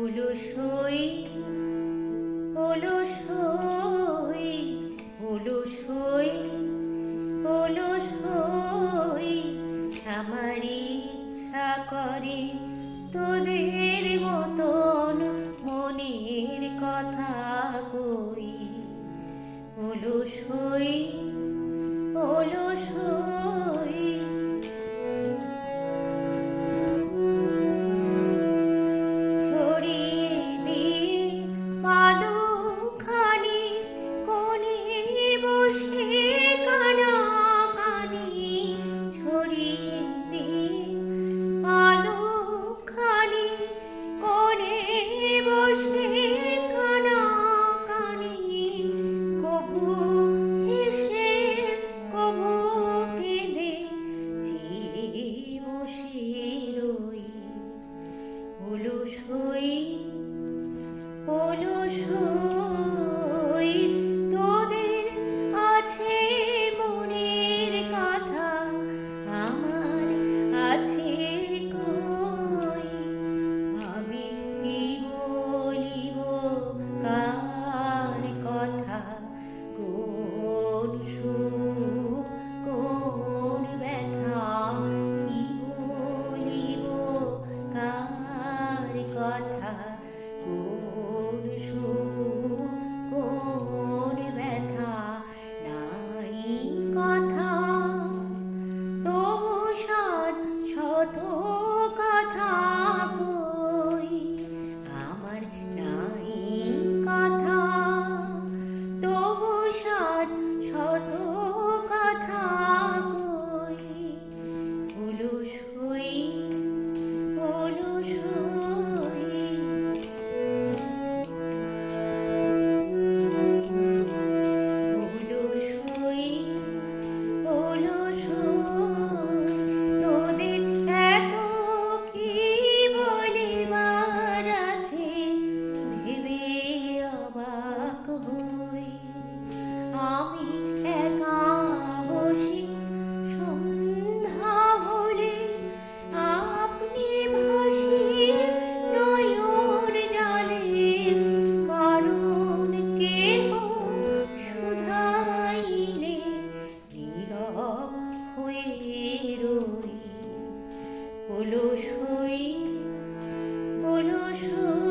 ওলসই ওলসই ওলসই ইচ্ছা করে তোদের মতন মনের কথা কই। ছুঁই অনুসূ কোন সুখ হয়ে রই হলো সই সই।